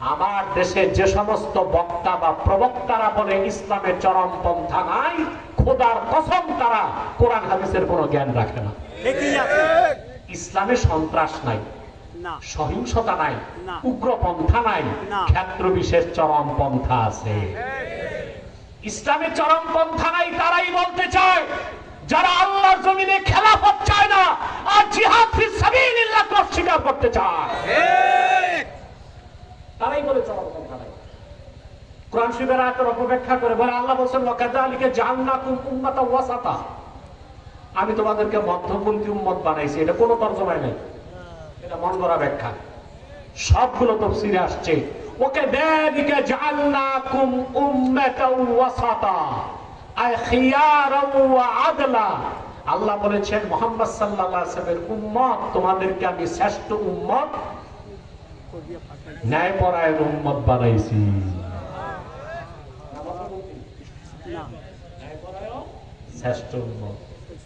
আমার দেশে যে সমস্ত বক্তা বা প্রবক্তারা বলে ইসলামের চরম পন্থা নাই খোদার কসম তারা কোরআন হাদিসের কোনো জ্ঞান রাখে না। ইসলামে সন্ত্রাস নাই সহিংসতা নাই না। উগ্র পন্থা নাই। ক্ষেত্র বিশেষ চরম পন্থা আছে। ইসলামে চরম পন্থা নাই তারাই বলতে চায় যারা আল্লাহর জমিনে খেলাফত চায় না আর জিহাদ ফি সাবিলিল্লাহকে অস্বীকার করতে চায়। তারাই বলে পন্থা নাই। কোরআন শিবের আয়াতের অপব্যাখ্যা করে বলে, আল্লাহ বলছেন উম্মাতাও ওয়াসাতা। আমি তোমাদেরকে মধ্যপন্থী উম্মত বানাইছি, এটা কোনো তর্জমায় নাই। এটা মন করা ব্যাখ্যা। সবগুলো তফসিরে আসছে ওকে দেদিকে জাআলনাকুম উম্মাতাও ওয়াসাতা। আই ওয়া আদলা। আল্লাহ বলেছেন, মোহাম্মদ সাল্লাল্লাহু আলাইহি উম্মত তোমাদেরকে আমি শ্রেষ্ঠ উম্মত ন্যায়পরায়ণ উম্মত বানাইছি। না। শ্রেষ্ঠ উম্মত।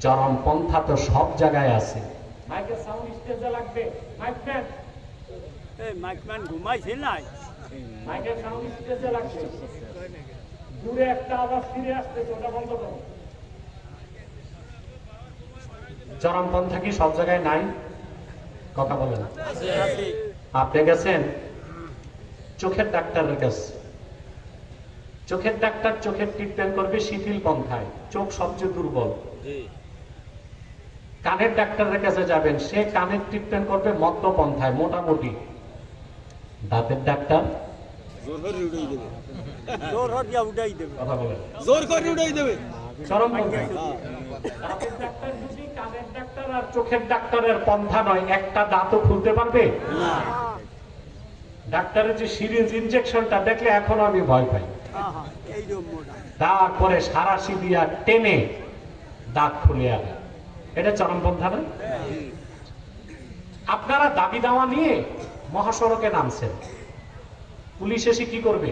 চরম পন্থা তো সব জায়গায় আছে। মাইকের সাউন্ড স্টেজে লাগবে। Mic man. এই মাইকম্যান ঘুমাইছে নাই? মাইকের সাউন্ড স্টেজে লাগবে। দূরে একটা আওয়াজ ফিরে আসতেছে ওটা বন্ধ করো। চরম কি সব জায়গায় নাই? কথা বলে আছে। আপনি গেছেন? চোখের ডাক্তারের কাছে। চোখের ডাক্তার চোখের ট্রিটমেন্ট করবে শিথিল পন্থায়। চোখ সবচেয়ে দুর্বল। কানের ডাক্তারের কাছে যাবেন সে কানের ট্রিটমেন্ট করবে মদ্য পন্থায় মোটামুটি। দাঁতের ডাক্তার? চোখের ডাক্তারের পন্থা নয় একটা দাঁতও খুলতে পারবে? ডাক্তারের যে সিরিঞ্জ ইনজেকশনটা দেখলে এখনও আমি ভয় পাই। তারপরে সারাশি দিয়া টেনে দাঁত খুলে আনে। এটা চরমপন্থা না আপনারা দাবি দাওয়া নিয়ে মহাসড়কে নামছেন। পুলিশ এসে কি করবে?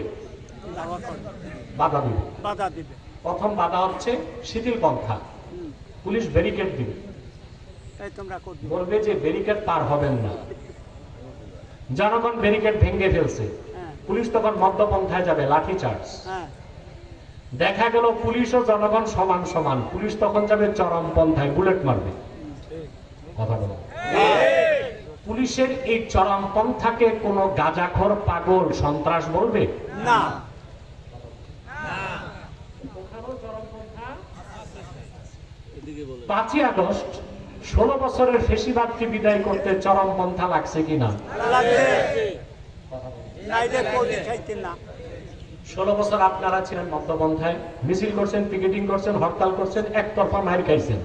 বাধা দিবে। বাধা দিবে। প্রথম বাধা হচ্ছে শিথিল পন্থা। পুলিশ ব্যারিকেড দিবে। এই তোমরা করবে। বলবে যে ব্যারিকেড পার হবেন না। জনগণ ব্যারিকেড ভেঙে ফেলছে। হ্যাঁ। পুলিশ তখন মধ্যপন্থায় যাবে লাঠি চার্জ। হ্যাঁ। দেখা গেল পুলিশ ও জনগণ সমান সমান। পুলিশ তখন যাবে চরম পন্থায় বুলেট মারবে। কথা বলো। পুলিশের এই চরম পন্থাকে কোন গাজাখর পাগল সন্ত্রাস বলবে? না। পাঁচই আগস্ট ষোলো বছরের ফেসিবাদকে বিদায় করতে চরম পন্থা লাগছে কিনা? ষোলো বছর আপনারা ছিলেন মধ্যপন্থায় মিছিল করছেন পিকেটিং করছেন হরতাল করছেন একতরফা মার খাইছেন।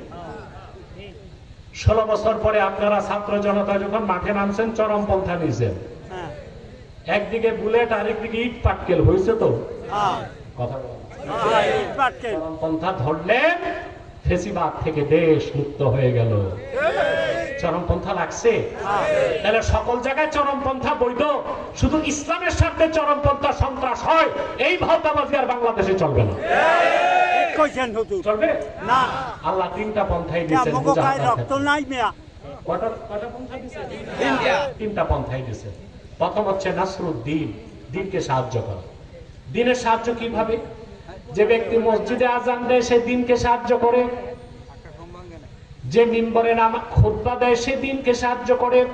ষোলো বছর পরে আপনারা ছাত্র জনতা যখন মাঠে নামছেন চরম পন্থা নিয়েছেন। একদিকে বুলেট আরেকদিকে ইট পাটকেল হয়েছে তো? হ্যাঁ। কথা। হ্যাঁ, ফেসিবাদ থেকে দেশ মুক্ত হয়ে গেল। চরমপন্থা লাগছে? তাহলে সকল জায়গায় চরমপন্থা বৈধ? শুধু ইসলামের স্বার্থে চরমপন্থা সন্ত্রাস হয় এই ভাওতাবাজি আর বাংলাদেশে চলবে না। ঠিক কইছেন হুজুর। চলবে? না। আল্লাহ তিনটা পন্থাই রক্ত নাই মেয়া। পন্থা দিয়েছেন তিনটা পন্থাই দিয়েছেন প্রথম হচ্ছে নাসরুদ্দিন। দিনকে সাহায্য করা। দিনের সাহায্য কীভাবে? যে ব্যক্তি মসজিদে আজান দেয়, সে দিনকে সাহায্য করে। যে মিম্বরে নাম, খুতবা দেয়, সে দিনকে সাহায্য করে।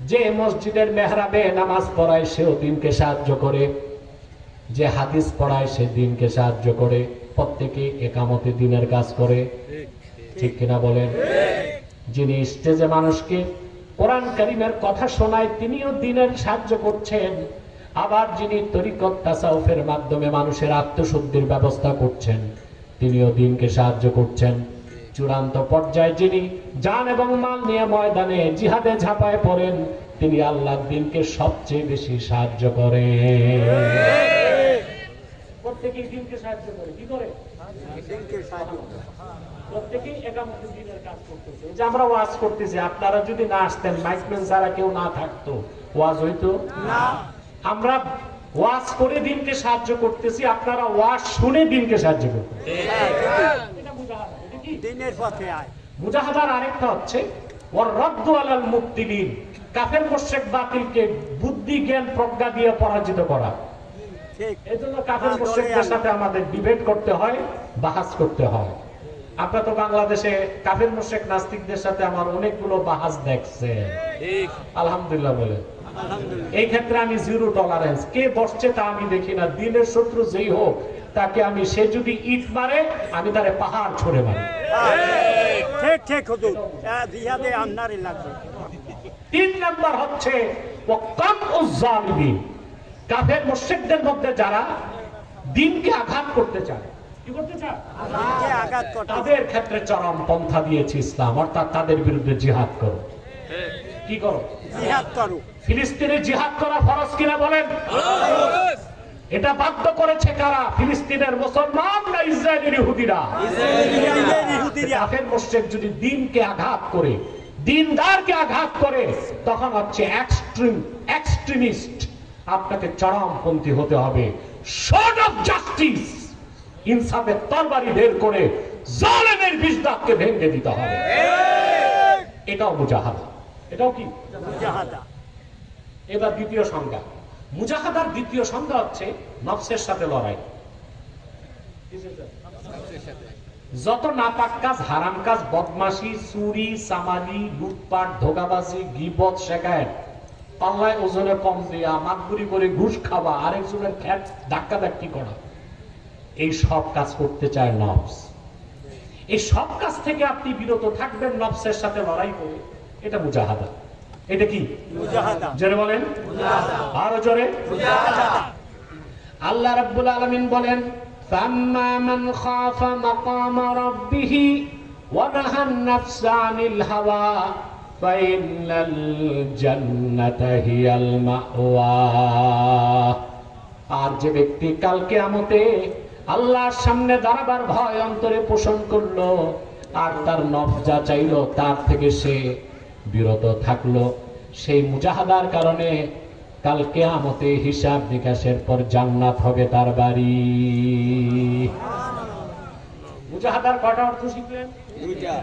যে মসজিদের মেহরাবে নামাজ পড়ায়, সেও দিনকে সাহায্য করে। যে হাদিস পড়ায়, সে দিনকে সাহায্য করে। প্রত্যেকে একামতে দিনের কাজ করে। ঠিক কিনা বলেন? যিনি স্টেজে মানুষকে কোরআন করিমের কথা শোনায়, তিনিও দিনের সাহায্য করছেন। আবার যিনি তরিকত তাসাউফের মাধ্যমে মানুষের আত্মশুদ্ধির ব্যবস্থা করছেন তিনিও দিনকে সাহায্য করছেন। চূড়ান্ত পর্যায়ে যিনি যান এবং মাল নিয়ে ময়দানে জিহাদে ঝাঁপায় পড়েন তিনি আল্লাহ দিনকে সবচেয়ে বেশি সাহায্য করেন। প্রত্যেকেই দিনকে সাহায্য করে কি করে? প্রত্যেকেই একামতে দিনের কাজ করতেছে। যে আমরা ওয়াজ করতেছি আপনারা যদি না আসতেন মাইকম্যান ছাড়া কেউ না থাকতো। ওয়াজ হইতো? না। আমরা ওয়াজ করে দিনকে সাহায্য করতেছি আপনারা ওয়াজ শুনে দিনকে সাহায্য করতেন হ্যাঁ, ঠিকই। এটা মুজাহাদা, এটা কি? দিনের পথে আয়। মুজাহাদার আরেকটা হচ্ছে ওর রদ্দ আলাল মুক্তিদিন কাফের মোশেক বাতিলকে বুদ্ধি বুদ্ধি জ্ঞান প্রজ্ঞা দিয়ে পরাজিত করা। ঠিক। এই জন্য কাফের হ্যাঁ, মুশ্রিকদের দলে সাথে আমাদের ডিবেট করতে হয় বাহাস করতে হয়। আপনারা তো বাংলাদেশে কাফের মুশ্রিক নাস্তিকদের সাথে আমার অনেকগুলো বাহাস দেখছে আলহামদুলিল্লাহ বলে এই ক্ষেত্রে আমি জিরো টলারেন্স কে বসছে তা আমি দেখি না। দিনের শত্রু যেই হোক তাকে আমি সে যদি ইট মারে আমি তারে পাহাড় ছড়ে মারি। ঠিক ঠিক হুজুর। জিহাদে আপনারই লাগবে তিন নাম্বার হচ্ছে উজ্জালিমিন। কাফের মুশরিকদের মধ্যে যারা দিনকে আঘাত করতে চায় কি করতে চায়? দিনকে আঘাত করতে তাদের ক্ষেত্রে চরম পন্থা দিয়েছে ইসলাম অর্থাৎ তাদের বিরুদ্ধে জিহাদ করো। কি করো? জিহাদ করো। ফিলিস্তিনে জিহাদ করা ফরজ কিনা বলেন? এটা বাধ্য করেছে কারা? ফিলিস্তিনের মুসলমান না ইসরায়েলের ইহুদিরা? কাফের মুশরিক যদি দিনকে আঘাত করে দিনদারকে আঘাত করে তখন হচ্ছে এক্সট্রিম এক্সট্রিমিস্ট আপনাকে চরমপন্থী হতে হবে। শর্ট অফ জাস্টিস ইনসাফের তরবারি বের করে জালেমের বিজদাককে ভেঙে দিতে হবে। এটাও মুজাহাদা। এটাও কি? জাহাদা এবার দ্বিতীয় সংজ্ঞা। মুজাহাদার দ্বিতীয় সংজ্ঞা হচ্ছে নফসের সাথে লড়াই। যত নাপাক কাজ, হারাম কাজ, বদমাশি, চুরি চামারি লুটপাট, ধোকাবাজি, গিবত শেখায় পাল্লায় ওজনে কম দেয়া, মাতবুরি করে ঘুষ খাওয়া আরেকজনের খ্যাত ধাক্কা ধাক্কি করা, এই সব কাজ করতে চায় নফস। এই সব কাজ থেকে আপনি বিরত থাকবেন নফসের সাথে লড়াই করে, এটা মুজাহাদা। এটা কি? জোরে বলেন। আরও জোরে। আল্লাহ রাব্বুল আলামিন বলেন আর যে ব্যক্তি কালকে আমতে আল্লাহর সামনে দাঁড়াবার ভয় অন্তরে পোষণ করল আর তার নফস যা চাইলো তার থেকে সে বিরত থাকল। সেই মুজাহাদার কারণে কাল কেয়ামতে হিসাব নিকাশের পর জান্নাত হবে তার বাড়ি। মুজাহাদার কটা অর্থ শিখলেন? দুইটা।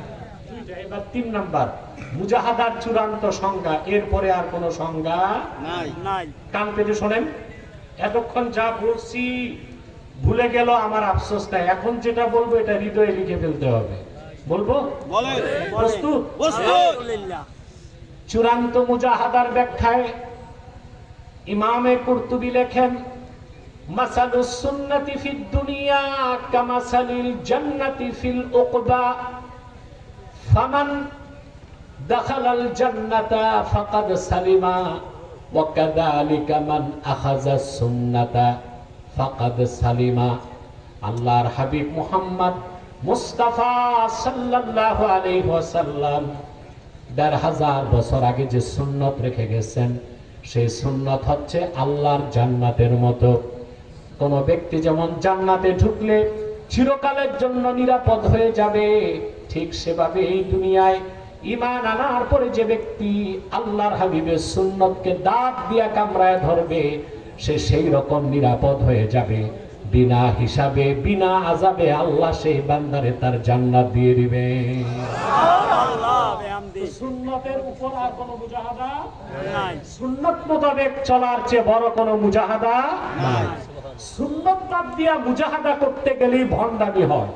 দুইটা এবার তিন নাম্বার। মুজাহাদার চূড়ান্ত সংজ্ঞা এরপরে আর কোনো সংজ্ঞা নাই। নাই। কান পেতে শোনেন। এতক্ষণ যা বলছি ভুলে গেল আমার আফসোস নাই এখন যেটা বলব এটা হৃদয়ে লিখে ফেলতে হবে। বলব? প্রস্তুত? চূড়ান্ত মুজাহাদার ব্যাখ্যায় ইমামে কুর্তুবি লেখেন মাসালুস সুন্নতি ফিদ দুনিয়া কামাসালিল জান্নাতি ফিল উকবা। ফামান দাখালাল জান্নাতা ফাকাদ সালিমা ওয়া কাযালিকা মান আখাযা সুন্নাতা ফাকাদ সালিমা। আল্লাহর হাবিব মুহাম্মদ মুস্তাফা সাল্লাল্লাহু আলাইহি ওয়াসাল্লাম দেড় হাজার বছর আগে যে সুন্নত রেখে গেছেন, সেই সুন্নত হচ্ছে আল্লাহর জান্নাতের মতো। কোন ব্যক্তি যেমন জান্নাতে ঢুকলে চিরকালের জন্য নিরাপদ হয়ে যাবে, ঠিক সেভাবে এই দুনিয়ায় ইমান আনার পরে যে ব্যক্তি আল্লাহর হাবিবের সুন্নতকে দাঁত দিয়া কামড়ায় ধরবে, সে সেই রকম নিরাপদ হয়ে যাবে। বিনা হিসাবে বিনা আজাবে আল্লাহ সেই বান্দারে তার জান্নাত দিয়ে দিবে। সুন্নতের উপর আর কোনো মুজাহাদা? নাই। সুন্নত মোতাবেক চলার চেয়ে বড় কোনো মুজাহাদা? নাই। সুন্নত বাদ দিয়া মুজাহাদা করতে গেলেই ভণ্ডামি হয়।